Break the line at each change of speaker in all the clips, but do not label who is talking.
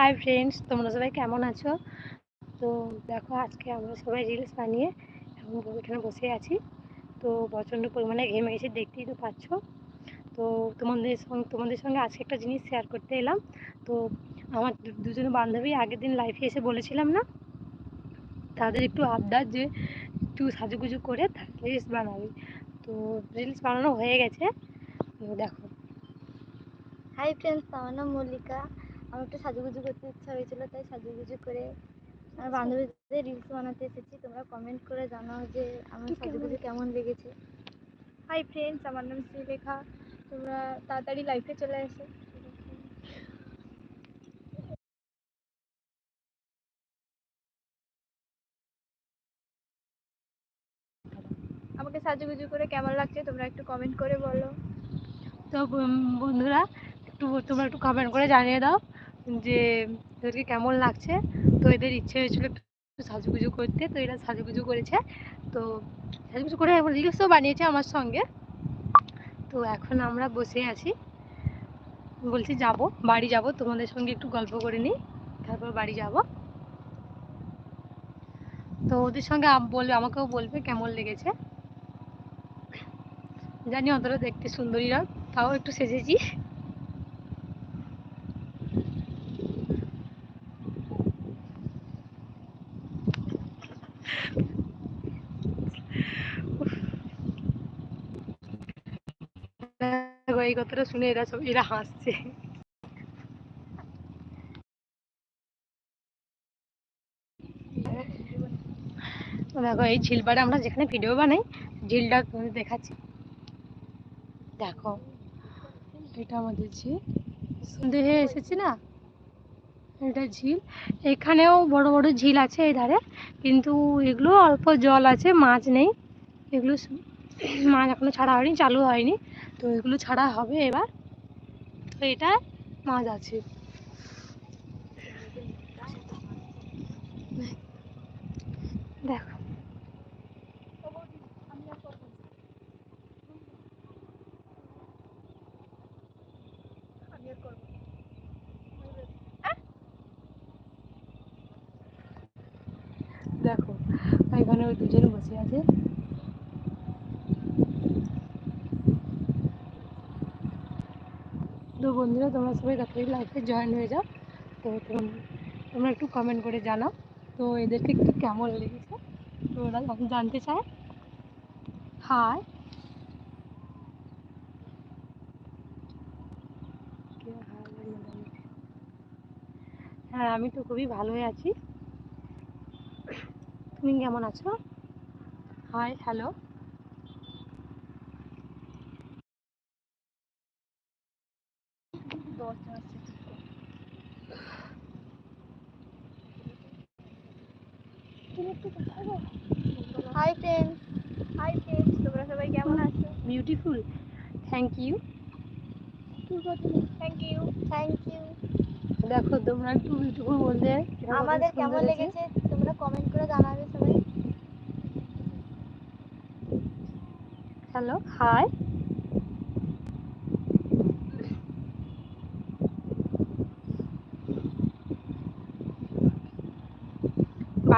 High friends তোমরা সবাই কেমন আছো? তো দেখো আজকে আমরা সবাই রিলস বানিয়ে এখন এখানে বসে আছি। তো প্রচণ্ড পরিমাণে ঘেমে গেছি দেখতেই তো পাচ্ছ। তো তোমাদের সঙ্গে তোমাদের সঙ্গে আজকে একটা জিনিস শেয়ার করতে এলাম। তো আমার দুজন বান্ধবী আগের দিন লাইফে এসে বলেছিলাম না? তাদের একটু আবদার যে একটু সাজুগুজু করে রিলস বানাবি। তো রিলস বানানো হয়ে গেছে। দেখো।
হাই ফ্রেন্ডস আমার নাম মল্লিকা। আমার একটু সাজুগুজু করতে ইচ্ছা হয়েছিল তাই সাজুগুজু করে আমার বান্ধবীদের রিলস বানাতে এসেছি। তোমরা কমেন্ট করে জানাও যে আমার সাজুগুজু কেমন লেগেছে। হাই ফ্রেন্ডস আমার নাম শ্রীলেখা তোমরা তাড়াতাড়ি লাইফে চলে এসো। আমাকে সাজুগুজু করে কেমন লাগছে তোমরা একটু কমেন্ট করে বলো।
তো বন্ধুরা একটু তোমরা একটু কমেন্ট করে জানিয়ে দাও। যে এদেরকে কেমন লাগছে? তো এদের ইচ্ছে হয়েছিল সাজুগুজু করতে, তো এরা সাজুগুজু করেছে। তো সাজুগুজু করে এখন রিলসও বানিয়েছে আমার সঙ্গে। তো এখন আমরা বসে আছি। বলছি, যাব, বাড়ি যাব, তোমাদের সঙ্গে একটু গল্প করে নিই। তারপর বাড়ি যাব। তো ওদের সঙ্গে বলবে, আমাকেও বলবে কেমন লেগেছে। জানি অতটা দেখতে সুন্দরীরা তাও একটু সেজেছি। এই কথাটা শুনে এরা সব, এরা হাসছে। দেখো, এই ঝিলপাড়ে আমরা যেখানে ভিডিও বানাই, ঝিলটা দেখাচ্ছি। দেখো, এটা আমাদের ঝিল। সন্ধে হয়ে এসেছে না? এটা ঝিল। এখানেও বড় বড় ঝিল আছে এই ধারে, কিন্তু এগুলো অল্প জল আছে, মাছ নেই। এগুলো মাছ এখনও ছাড়া হয়নি, চালু হয়নি। তো এগুলো ছাড়া হবে এবার। তো এটা মাছ আছে। দেখো। দেখো, এখানে ওই দুজন বসে আছে। তো বন্ধুরা, তোমরা সবাই তাড়াতাড়ি লাইফে জয়েন হয়ে যাও। তো তোম- তোমরা একটু কমেন্ট করে জানাও। তো এদেরকে একটু কেমন লেগেছে? তো ওরা জানতে চায়। হাই হ্যাঁ আমি তো খুবই ভালোই আছি। তুমি কেমন আছো? Hi hello
hi friends hi friends তোমরা সবাই কেমন আছো?
Beautiful thank you
thank you thank you
দেখো তোমরা একটু বিউটিফুল বলতে
আমাদের কেমন লেগেছে? তোমরা কমেন্ট করে জানাবে সবাই।
হ্যালো হাই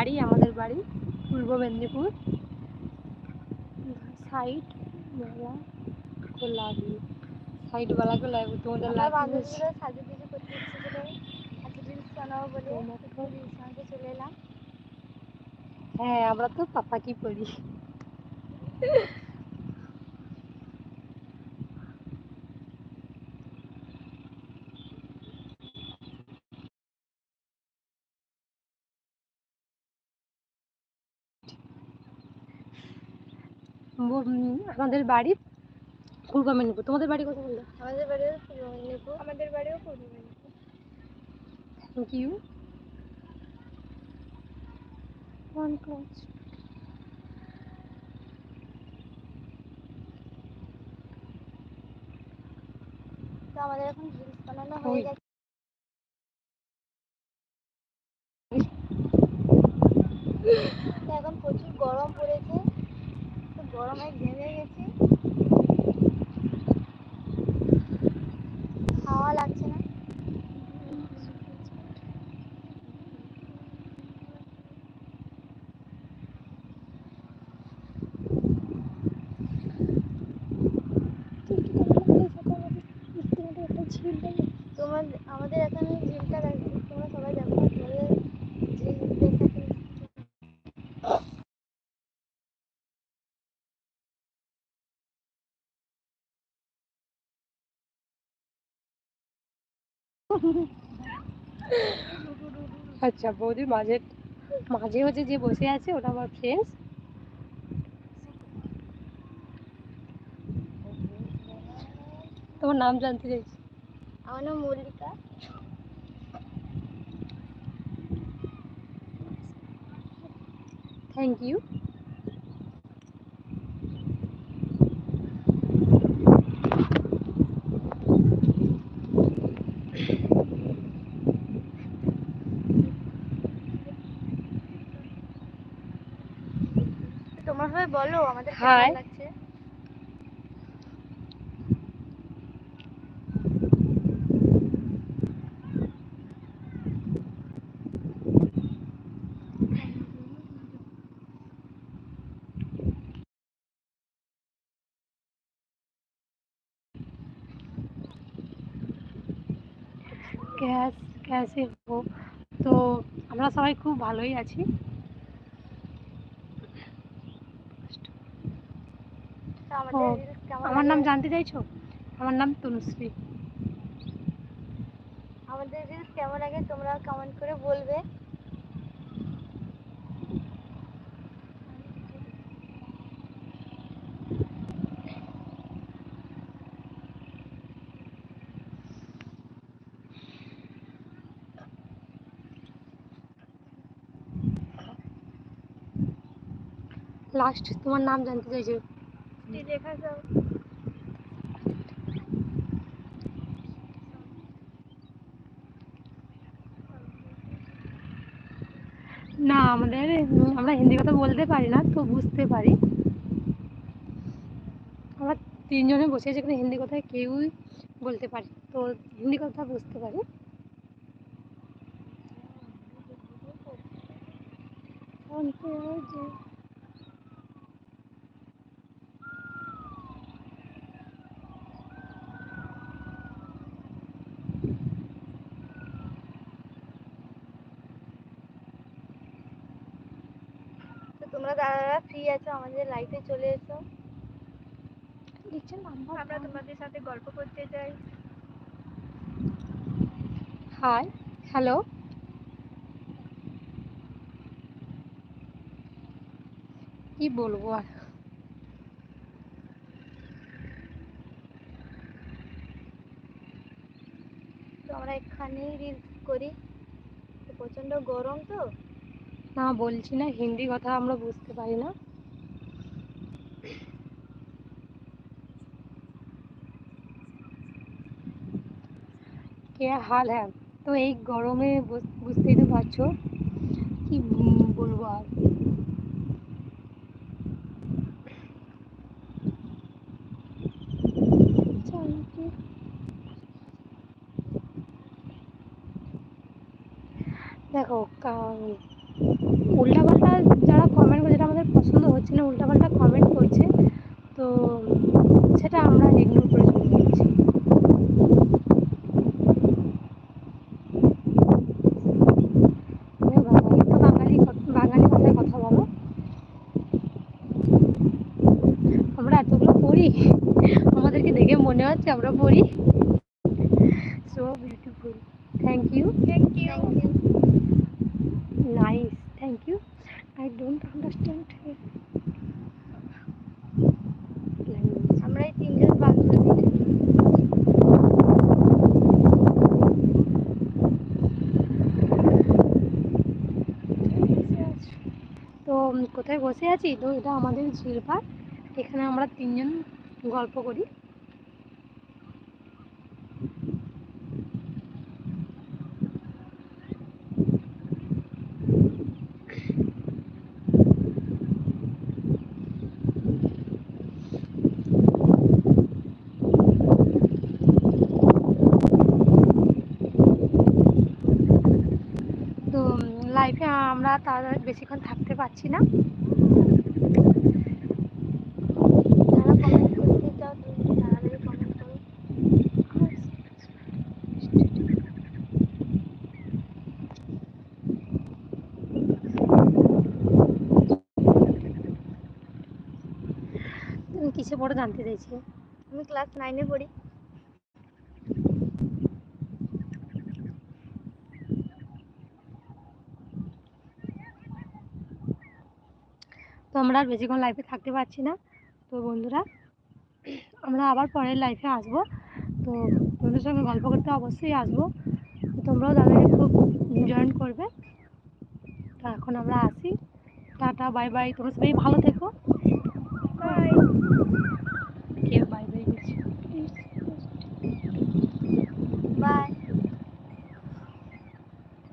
বাড়ি আমাদের বাড়ি পূর্ব মেদিনীপুর। সাইড বেলা গোলাপি সাইড বেলা গোলাপি তোমাদের
হ্যাঁ
লাগবে
তো সাজু কিছু করতে ইচ্ছে ছিল আজকে রিলস বানাবো বলে একটু রিলস বানাতে চলে এলাম
হ্যাঁ আমরা তো পাপা কি পড়ি ব- উম, আমাদের বাড়ি পূর্ব মেদিনীপুর তোমাদের বাড়ি কোথায় বলল
আমাদের বাড়িও পূর্ব মেদিনীপুর আমাদের বাড়িও পূর্ব Medinipur
thank you one class
আমাদের এখন রিলস বানানো হয়ে গেছে। তো এখন প্রচুর গরম পড়েছে। গরমে ভেঙে গেছি হাওয়া লাগছে না আমাদের আমাদের এখানে ঝিলটা আছে তোমরা সবাই দেখো তোমাদের ঝিল দেখাতে
আচ্ছা বৌদির মাঝে মাঝে হচ্ছে যে বসে আছে ওটা আমার ফ্রেন্ডস তোমার নাম জানতে চাইছি।
আমার নাম মল্লিকা।
থ্যাংক ইউ
তোমরা সবাই বলো আমাদের. কেমন লাগছে।
ক্যাস ক্যাসে হো তো আমরা সবাই খুব ভালোই আছি
তো আমাদের
ও, আমার নাম জানতে চাইছো? আমার নাম তনুশ্রী।
আমাদের রিলস কেমন লাগে তোমরা কমেন্ট করে বলবে।
লাস্ট তোমার নাম জানতে চাইছো?
লেখা যাও।
না আমাদের আমরা হিন্দি কথা বলতে পারি না তো বুঝতে পারি। আমরা তিনজনে বসে আছি কিন্তু হিন্দি কথা কেউই বলতে পারি তো হিন্দি কথা বুঝতে পারি।
তো তোমরা যারা ফ্রি আছো আমাদের লাইফে চলে এসো।
নাম্বার
আমরা তোমাদের সাথে গল্প করতে চাই
হাই হ্যালো কি বলব আর?
তো আমরা এখানেই রিলস করি। তো প্রচণ্ড গরম তো।
না বলছি না হিন্দি কথা আমরা বুঝতে পারি না। কে হাল হ্যাঁ। তো এই গরমে বুঝতেই তো পারছ। কি বলব আর? দেখো উল্টাপাল্টা যারা কমেন্ট করছে যেটা আমাদের পছন্দ হচ্ছে না, উল্টাপাল্টা কমেন্ট করছে তো সেটা আমরা ইগনোর করে চলে যাচ্ছি এ বাবা, একটু বাঙালি ক- বাঙালি ভাষায় কথা বলো আমরা এতগুলো পড়ি আমাদেরকে দেখে মনে হচ্ছে আমরা পড়ি so beautiful thank you
thank you thank you
Nice, thank you. I don't understand language.
আমরা এই তিনজন
তো কোথায় বসে আছি? তো, এটা আমাদের ঝিলপাড়। এখানে আমরা তিনজন গল্প করি। আমরা তার বেশিক্ষণ থাকতে পারছি না। কিসে পড়ে জানতে চাইছি?
আমি ক্লাস নাইনে পড়ি।
আমরা আর বেশিক্ষণ লাইফে থাকতে পারছি না। তো বন্ধুরা আমরা আবার পরের লাইফে আসব। তো বন্ধুর সঙ্গে গল্প করতে অবশ্যই আসব। তোমরাও দাদাকে খুব জয়েন করবে। তো এখন আমরা আসি। টাটা বাই বাই তোমরা সবাই ভালো থেকো।
Bye
bye